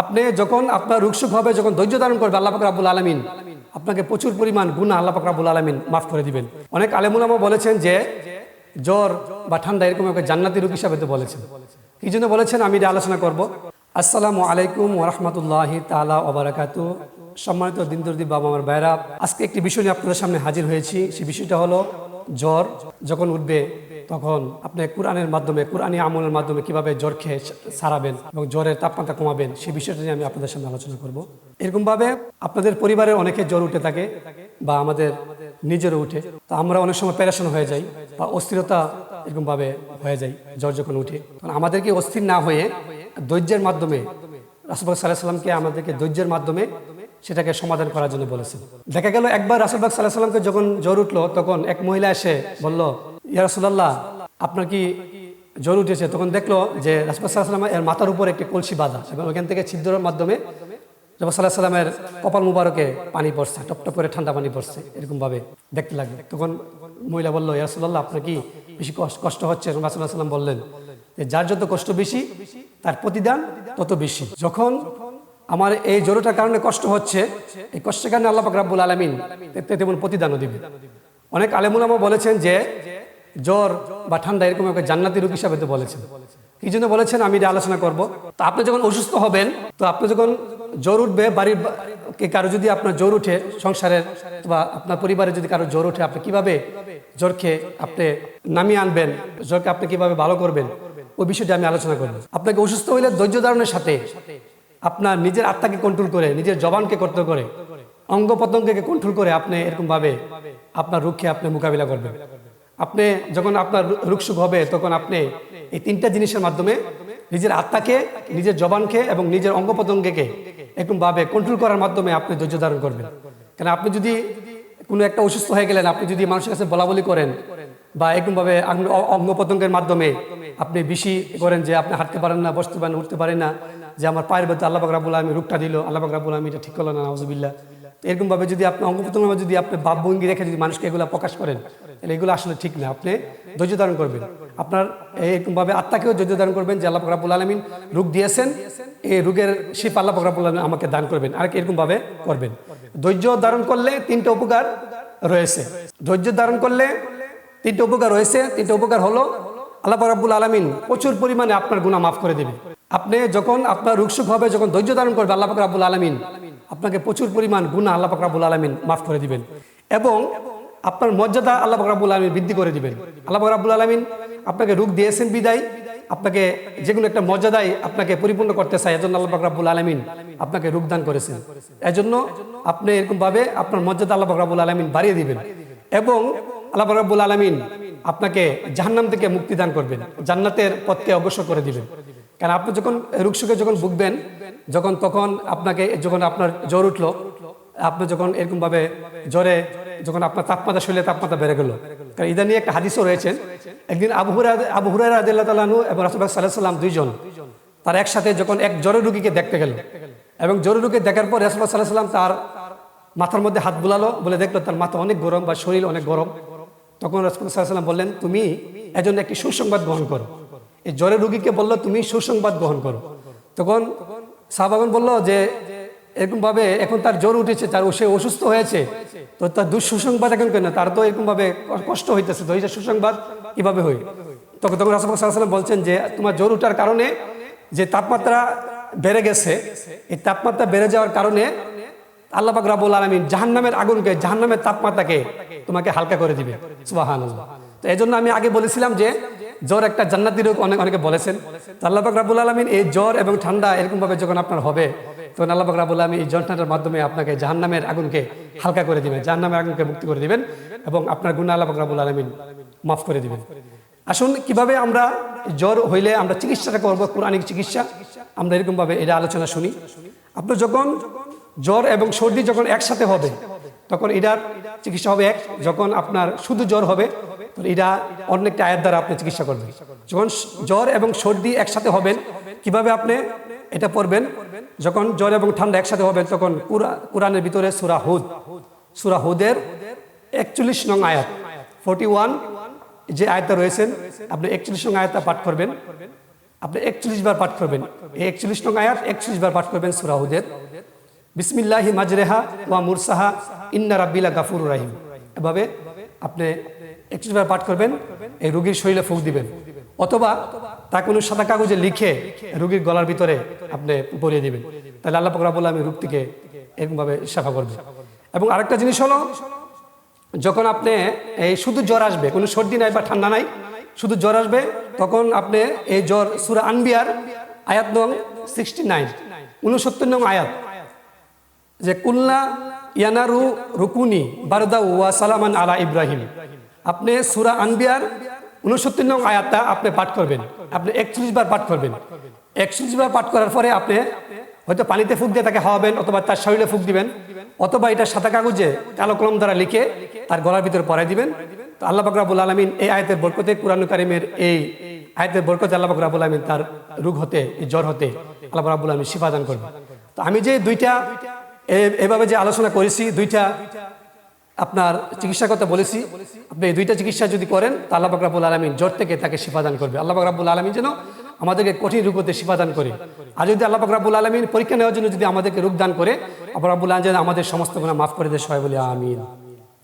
আপনি যখন আপনার রুকসুখ হবে, যখন ধৈর্য ধারণ করবে আল্লাহ পাক রাব্বুল আলমিন, আপনাকে প্রচুর পরিমাণ গুণা আল্লাহ পাক রাব্বুল আলমিন মাফ করে দিবেন। অনেক আলেমুলামা বলেছেন যে, জ্বর বা ঠান্ডা এরকম একটা জান্নাতি রোগ হিসাবে তো বলেছেন। কি জন্য বলেছেন? আমি এটা আলোচনা করব। আসসালামু আলাইকুম ওরহমতুল্লাহ তালা ওবরাকাতু সম্মানিত দিনদর্দি বাবা আমার ভাইরা আজকে একটি বিষয় নিয়ে আপনাদের সামনে হাজির হয়েছি। সেই বিষয়টা হলো জ্বর যখন উঠবে, তখন আপনি কোরআনের মাধ্যমে, কোরআনী আমলের মাধ্যমে কীভাবে জ্বর খেয়ে সারাবেন এবং জ্বরের তাপমাত্রা কমাবেন সেই বিষয়টা নিয়ে আমি আপনাদের সামনে আলোচনা করব। এরকমভাবে আপনাদের পরিবারে অনেকে জ্বর উঠে থাকে বা আমাদের নিজেরও উঠে। তো আমরা অনেক সময় প্যারেশন হয়ে যাই বা অস্থিরতা এরকমভাবে হয়ে যায়, জ্বর যখন উঠে। তখন আমাদেরকে অস্থির না হয়ে ধৈর্যের মাধ্যমে রাসুলবাগ সাল্লাহ সাল্লামকে আমাদেরকে ধৈর্যের মাধ্যমে সেটাকে সমাধান করার জন্য বলেছেন দেখা গেল একবার রাসুলবাগ সাল্লাহ সাল্লামকে যখন জ্বর উঠল, তখন এক মহিলা এসে বলল, ইয়া রাসুলাল্লাহ, আপনার কি জ্বর উঠেছে? তখন দেখল যে রাসুল সাল্লাহ এর মাথার উপর একটি কলসি বাঁধা, এবং ওইখান থেকে ছিদ্রের মাধ্যমে রব সাল্লাহ সাল্লামের কপাল মুবারকে পানি পড়ছে, টপ টপ করে ঠান্ডা পানি পড়ছে, এরকমভাবে দেখতে লাগল। তখন মহিলা বলল ইয়ারসুল্লাহ আপনার কি বেশি কষ্ট- কষ্ট হচ্ছে? রাসুল্লাহ সাল্লাম বললেন যে, যার যত কষ্ট বেশি, তার প্রতিদান তত বেশি। যখন আমার এই জোরটার কারণে কষ্ট হচ্ছে। এই কষ্টের কারণে আল্লাহ রাব্বুল আলমিন তেমন প্রতিদানও দিবে অনেক আলেমুলামা বলেছেন যে, জ্বর বা ঠান্ডা এরকম একটা জান্নাতি রোগ হিসাবে তো বলেছেন। কি জন্য বলেছেন? আমি এটা আলোচনা করব। তো আপনি যখন অসুস্থ হবেন, তো আপনি যখন জ্বর উঠবে, বাড়ির কারও যদি আপনার জ্বর উঠে, সংসারের বা আপনার পরিবারে যদি কারও জ্বর উঠে, আপনি কীভাবে জ্বরকে আপনি নামিয়ে আনবেন, জ্বরকে আপনি কীভাবে ভালো করবেন, ওই বিষয়টি আমি আলোচনা করব। আপনাকে অসুস্থ হইলে ধৈর্য ধারণের সাথে আপনার নিজের আত্মাকে কন্ট্রোল করে, নিজের জবানকে কন্ট্রোল করে অঙ্গ প্রত্যঙ্গকে কন্ট্রোল করে আপনি এরকমভাবে আপনার রুখে আপনি মোকাবিলা করবেন। আপনি যখন আপনার রুকসুখ হবে, তখন আপনি এই তিনটা জিনিসের মাধ্যমে নিজের আত্মাকে, নিজের জবানকে এবং নিজের অঙ্গ প্রত্যঙ্গকে এরকমভাবে কন্ট্রোল করার মাধ্যমে আপনি ধৈর্য ধারণ করবেন। কেন, আপনি যদি কোনো একটা অসুস্থ হয়ে গেলেন, আপনি যদি মানুষের কাছে বলা বলি করেন বা এরকমভাবে অঙ্গ প্রত্যঙ্গের মাধ্যমে আপনি বেশি করেন যে আপনি হাঁটতে পারেন না, বসতে পারেন উঠতে পারেন না যে আমার পায়ের ভেতরে আল্লাহ বাকরাবুল আমি রূপটা দিল, আল্লাহ বাকরাবুল আমি এটা ঠিক করল না নজবিল্লা এরকমভাবে যদি আপনি অঙ্গ প্রত্যঙ্গ যদি আপনি ভাবভঙ্গি রেখে যদি মানুষকে এগুলো প্রকাশ করেন, তাহলে এগুলো আসলে ঠিক না। আপনি ধৈর্য ধারণ করবেন। আপনার এরকমভাবে আত্মাকেও ধৈর্য ধারণ করবেন যে আল্লাহ বাকরাবুল আলমিন রোগ দিয়েছেন এই রোগের শিপ আল্লাহ বাকরাবুল আলমিন আমাকে দান করবেন। আর এরকমভাবে করবেন। ধৈর্য ধারণ করলে তিনটা উপকার রয়েছে। ধৈর্য ধারণ করলে তিনটা উপকার রয়েছে। তিনটা উপকার হলো আল্লাহ রাব্বুল আলমিন প্রচুর পরিমাণে আপনার গুণা মাফ করে দেবে। আপনি যখন আপনার রুকসুখ হবে, যখন ধৈর্য ধারণ করবে আল্লাহ পাক রাব্বুল আলমিন, আপনাকে প্রচুর পরিমাণ গুণা আল্লাহ পাক রাব্বুল আলমিন মাফ করে দিবেন এবং আপনার মর্যাদা আল্লাহ পাক রাব্বুল আলমিন বৃদ্ধি করে দিবেন। আল্লাহ পাক রাব্বুল আলমিন আপনাকে রূপ দিয়েছেন বিদায়, আপনাকে যে কোনো একটা মর্যাদায় আপনাকে পরিপূর্ণ করতে চায়, এজন্য আল্লাহ পাক রাব্বুল আলমিন আপনাকে রূপ দান করেছেন। এজন্য আপনি এরকমভাবে আপনার মর্যাদা আল্লাহ পাক রাব্বুল আলমিন বাড়িয়ে দিবেন এবং আল্লাহ রাব্বুল আলমিন আপনাকে জাহান্নাম থেকে মুক্তি দান করবেন, জান্নাতের পথকে অগ্রসর করে দিবেন। কারণ আপনি যখন রুকসুখে যখন ভুগবেন, যখন তখন আপনাকে যখন আপনার জ্বর উঠল, আপনি যখন এরকমভাবে জ্বরে যখন আপনার তাপমাত্রা শরীরে তাপমাত্রা বেড়ে গেল। কারণ ইদানি একটা হাদিসও রয়েছেন একদিন আবু হুরা আবু হুরাই আদিল্লাহ তালানু এবং রাসুল্লাহ সাল্লাহ সাল্লাম দুইজন, তার একসাথে যখন এক জ্বরের রুগীকে দেখতে গেল এবং জ্বরের রুগী দেখার পর রাসুল্লাহ সাল্লাহ সাল্লাম তার মাথার মধ্যে হাত বুলালো, বলে দেখল তার মাথা অনেক গরম বা শরীর অনেক গরম। তখন রাসুল সাল্লাম বললেন, তুমি এজন্য একটি সুসংবাদ গ্রহণ করো। এই জ্বরের রুগীকে বলল, তুমি সুসংবাদ গ্রহণ করো। তখন সাহাবাগন বলল যে, এরকমভাবে এখন তার জ্বর উঠেছে, তার সে অসুস্থ হয়েছে। তো তার দুঃসুসংবাদ এখন কেন? তার তো এরকমভাবে কষ্ট হইতেছে। তো এই যে সুসংবাদ কীভাবে হয় তখন তখন রাসুল সাল্লাম বলছেন যে, তোমার জ্বর উঠার কারণে যে তাপমাত্রা বেড়ে গেছে, এই তাপমাত্রা বেড়ে যাওয়ার কারণে আল্লাহ পাক রাবুল আলমিন জাহান্নামের আগুনকে, জাহান্নামের তাপমাত্রাকে তোমাকে হালকা করে দিবে। সুবাহান তো এই জন্য আমি আগে বলেছিলাম যে জ্বর একটা জান্নাতি রোগ অনেক অনেকে বলেছেন। আল্লাহ পাক রাবুল আলমিন এই জ্বর এবং ঠান্ডা এরকমভাবে যখন আপনার হবে, তখন আল্লাহ পাক রাবুল আলমিন এই জ্বর ঠান্ডার মাধ্যমে আপনাকে জাহান্নামের আগুনকে হালকা করে দিবেন, জাহান্নামের আগুনকে মুক্তি করে দিবেন এবং আপনার গুণা আল্লাহ পাক রাবুল আলমিন মাফ করে দিবেন। আসুন, কীভাবে আমরা জ্বর হইলে আমরা চিকিৎসাটা করব কোরআনিক চিকিৎসা, আমরা এরকমভাবে এটা আলোচনা শুনি। আপনার যখন জ্বর এবং সর্দি যখন একসাথে হবে, তখন এটার চিকিৎসা হবে এক, যখন আপনার শুধু জ্বর হবে এটা অন্য একটা আয়ের দ্বারা আপনি চিকিৎসা করবেন। যখন জ্বর এবং সর্দি একসাথে হবেন, কীভাবে আপনি এটা পড়বেন? যখন জ্বর এবং ঠান্ডা একসাথে হবেন, তখন কুরআ- কোরআনের ভিতরে সুরা হুদ। সুরা হুদের একচল্লিশ নং আয়াত। ফোর্টি ওয়ান যে আয়তা রয়েছেন আপনি একচল্লিশ নং আয়তা পাঠ করবেন। আপনি একচল্লিশ বার পাঠ করবেন। এই একচল্লিশ নং আয়াত একচল্লিশ বার পাঠ করবেন সুরাহুদের বিসমিল্লাহি মাজরেহা ওয়া মুরসাহা, ইন্না রাব্বিলা গাফুর রাহিম। এভাবে আপনি বার পাঠ করবেন, এই রোগীর শরীরে ফুক দিবেন। অথবা তা কোনো সাদা কাগজে লিখে রোগীর গলার ভিতরে আপনি পরিয়ে দিবেন। তাহলে আল্লাহ পাক রাব্বুল আলামিন রোগ থেকে এরকমভাবে সাফা করবে। এবং আরেকটা জিনিস হলো, যখন আপনি এই শুধু জ্বর আসবে, কোনো সর্দি নাই বা ঠান্ডা নাই, শুধু জ্বর আসবে, তখন আপনি এই জ্বর সুরা আনবিয়ার আয়াত নং সিক্সটি নাইন উনসত্তর নং আয়াত, যে কুল্লা ইয়ানারু রুকুনি বারদা ওয়া সালামান আলা ইব্রাহিম। আপনি সুরা আনবিয়ার উনসত্তর নং আয়াতটা আপনি পাঠ করবেন। আপনি একচল্লিশ বার পাঠ করবেন। একচল্লিশ বার পাঠ করার পরে আপনি হয়তো পানিতে ফুক দিয়ে তাকে খাওয়াবেন অথবা তার শরীরে ফুক দিবেন অথবা এটা সাদা কাগজে কালো কলম দ্বারা লিখে তার গলার ভিতরে পরাই দিবেন। তো আল্লাহ বাকরাবুল আলমিন এই আয়তের বরকতে কুরআন কারিমের এই আয়তের বরকতে আল্লাহ বাকরাবুল আলমিন তার রোগ হতে জ্বর হতে আল্লাহ বাকরাবুল আলমিন শিফা দান করবে তো আমি যে দুইটা এভাবে যে আলোচনা করেছি, দুইটা আপনার চিকিৎসার কথা বলেছি। আপনি দুইটা চিকিৎসা যদি করেন, তা আল্লাহ বাকরাবুল আলমিন জ্বর থেকে তাকে শিফাদান করবে। আল্লাহ বাকরাবুল আলমিন যেন আমাদেরকে কঠিন রূপ হতে শিফাদান করে। আর যদি আল্লাহ বাকরাবুল আলমিন পরীক্ষা নেওয়ার জন্য যদি আমাদেরকে রোগদান করে আবার আবুল আলম যেন আমাদের সমস্ত গুণা মাফ করে দেয় সবাই বলে আমিন।